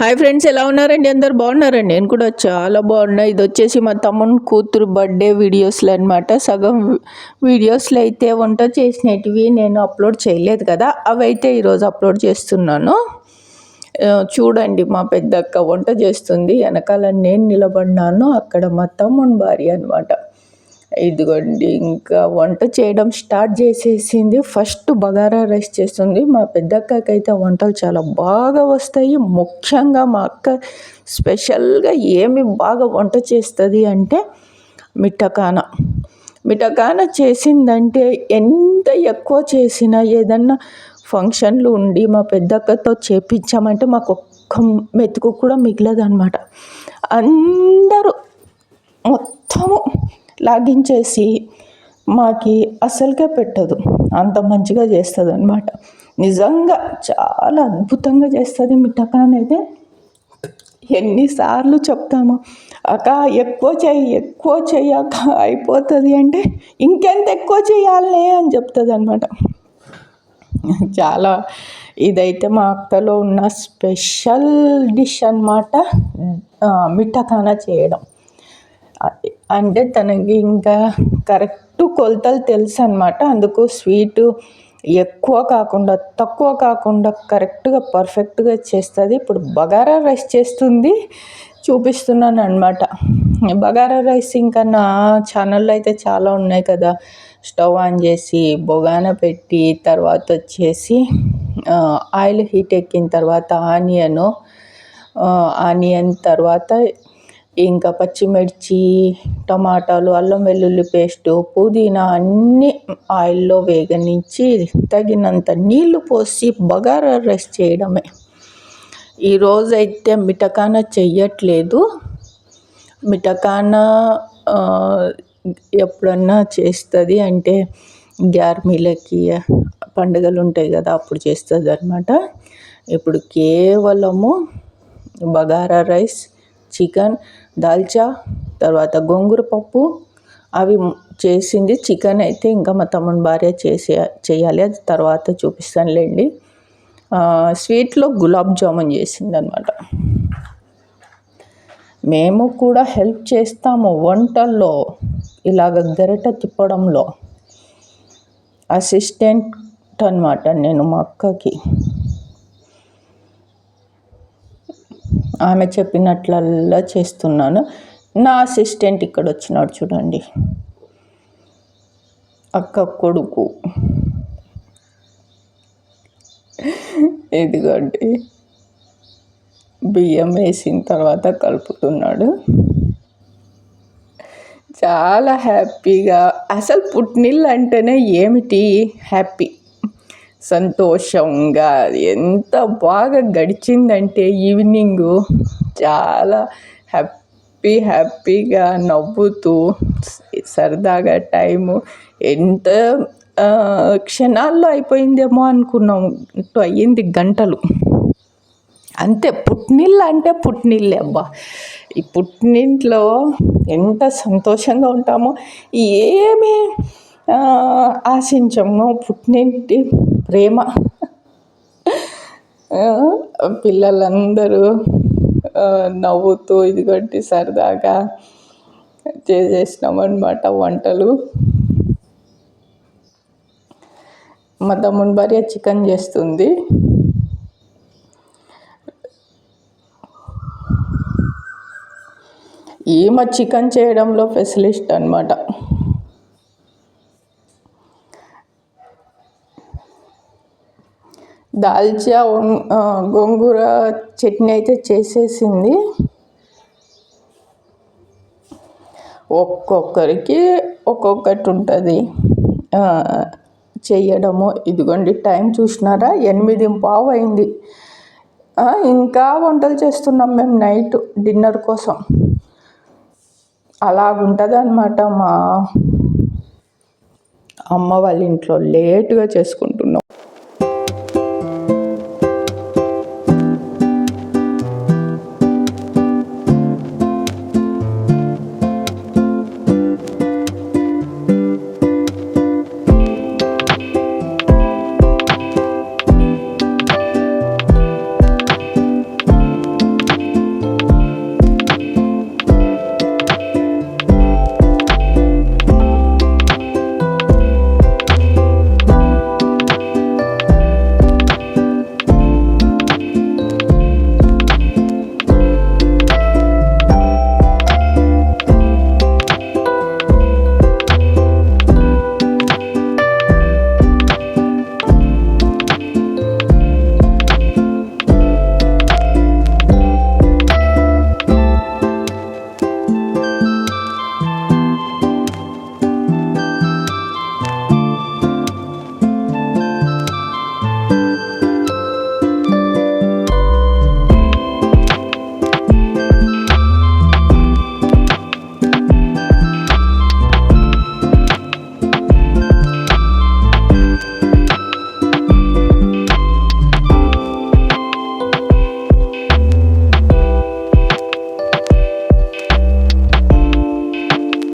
Hi friends ఎలా ఉన్నారండి? అందరు బాగున్నారండి? నేను కూడా చాలా బాగున్నా. ఇది వచ్చేసి మా తమ్ముని కూతురు బర్త్డే వీడియోస్లు అనమాట సగం వీడియోస్లు అయితే వంట చేసినవి నేను అప్లోడ్ చేయలేదు కదా అవి అయితే ఈరోజు అప్లోడ్ చేస్తున్నాను. చూడండి మా పెద్దక్క వంట చేస్తుంది. వెనకాల నేను నిలబడినాను అక్కడ మా తమ్ముని భార్య అనమాట ఇదిగోండి ఇంకా వంట చేయడం స్టార్ట్ చేసేసింది. ఫస్ట్ బగారా రైస్ చేస్తుంది. మా పెద్దక్కకైతే వంటలు చాలా బాగా వస్తాయి. ముఖ్యంగా మా అక్క స్పెషల్గా ఏమి బాగా వంట చేస్తుంది అంటే మిఠకాన. మిఠకాన చేసిందంటే ఎంత ఎక్కువ చేసినా ఏదన్నా ఫంక్షన్లు ఉండి మా పెద్దక్కతో చేపించామంటే మాకు ఒక్క మెతుకు కూడా మిగిలదనమాట అందరూ మొత్తము లాగించేసి మాకి అసలుకే పెట్టదు. అంత మంచిగా చేస్తుంది అనమాట నిజంగా చాలా అద్భుతంగా చేస్తుంది మిఠకా అనేది ఎన్నిసార్లు చెప్తాము. అక్క ఎక్కువ చెయ్యి ఎక్కువ చెయ్యక అయిపోతుంది అంటే ఇంకెంత ఎక్కువ చేయాలనే అని చెప్తుంది అనమాట చాలా ఇదైతే మా అక్కలో ఉన్న స్పెషల్ డిష్ అనమాట మిఠకానా చేయడం. అంటే తనకి ఇంకా కరెక్ట్ కొలతలు తెలుసు అనమాట అందుకు స్వీటు ఎక్కువ కాకుండా తక్కువ కాకుండా కరెక్ట్గా పర్ఫెక్ట్గా చేస్తుంది. ఇప్పుడు బగారా రైస్ చేస్తుంది చూపిస్తున్నాను అనమాట బగారా రైస్ ఇంకా నా ఛానల్లో అయితే చాలా ఉన్నాయి కదా. స్టవ్ ఆన్ చేసి బొగాన పెట్టి తర్వాత వచ్చేసి ఆయిల్ హీట్ ఎక్కిన తర్వాత ఆనియను ఆనియన్ తర్వాత ఇంకా పచ్చిమిర్చి టమాటాలు అల్లం వెల్లుల్లి పేస్టు పుదీనా అన్నీ ఆయిల్లో వేగనించి తగినంత నీళ్ళు పోసి బగారా రైస్ చేయడమే. ఈరోజైతే మిటకాన చెయ్యట్లేదు. మిటకాన ఎప్పుడన్నా చేస్తుంది అంటే గ్యార్మీలకి పండుగలు ఉంటాయి కదా అప్పుడు చేస్తుంది అనమాట ఇప్పుడు కేవలము బగారా రైస్ చికెన్ దాల్చా తర్వాత గోంగూర పప్పు. అవి చేసింది చికెన్ అయితే ఇంకా మా తమ్ముని భార్య చేసే చేయాలి. అది తర్వాత చూపిస్తానులేండి. స్వీట్లో గులాబ్ జామున్ చేసింది అనమాట మేము కూడా హెల్ప్ చేస్తాము వంటల్లో. ఇలాగ గరిట తిప్పడంలో. అసిస్టెంట్ అనమాట నేను మా అక్కకి. ఆమె చెప్పినట్లల్లా చేస్తున్నాను. నా అసిస్టెంట్ ఇక్కడ వచ్చినాడు చూడండి. అక్క కొడుకు. ఎందుకంటే బియ్యం వేసిన తర్వాత కలుపుతున్నాడు. చాలా హ్యాపీగా. అసలు పుట్టినిల్లు అంటేనే ఏమిటి? హ్యాపీ. సంతోషంగా ఎంత బాగా గడిచిందంటే ఈవినింగు చాలా హ్యాపీ హ్యాపీగా నవ్వుతూ సరదాగా టైము ఎంత క్షణాల్లో అయిపోయిందేమో అనుకున్నాం అయ్యింది గంటలు. అంతే పుట్టినిల్లు అంటే పుట్టినిల్లే అబ్బా. ఈ పుట్టినింట్లో ఎంత సంతోషంగా ఉంటామో ఏమి ఆశించము పుట్టినింటి ప్రేమ. పిల్లలందరూ నవ్వుతూ ఇదిగొట్టి సరదాగా చేసేసినామన్నమాట అనమాట వంటలు. మా తమ్ముని భార్య చికెన్ చేస్తుంది. ఈమె చికెన్ చేయడంలో స్పెషలిస్ట్ అనమాట దాల్చా గోంగూర చట్నీ అయితే చేసేసింది. ఒక్కొక్కరికి ఒక్కొక్కటి ఉంటుంది. చేయడము ఇదిగోండి టైం చూసినారా? ఎనిమిది పావు అయింది. ఇంకా వంటలు చేస్తున్నాం మేము నైట్ డిన్నర్ కోసం. అలాగుంటుంది అనమాట మా అమ్మ వాళ్ళ ఇంట్లో లేటుగా చేసుకుంటున్నాం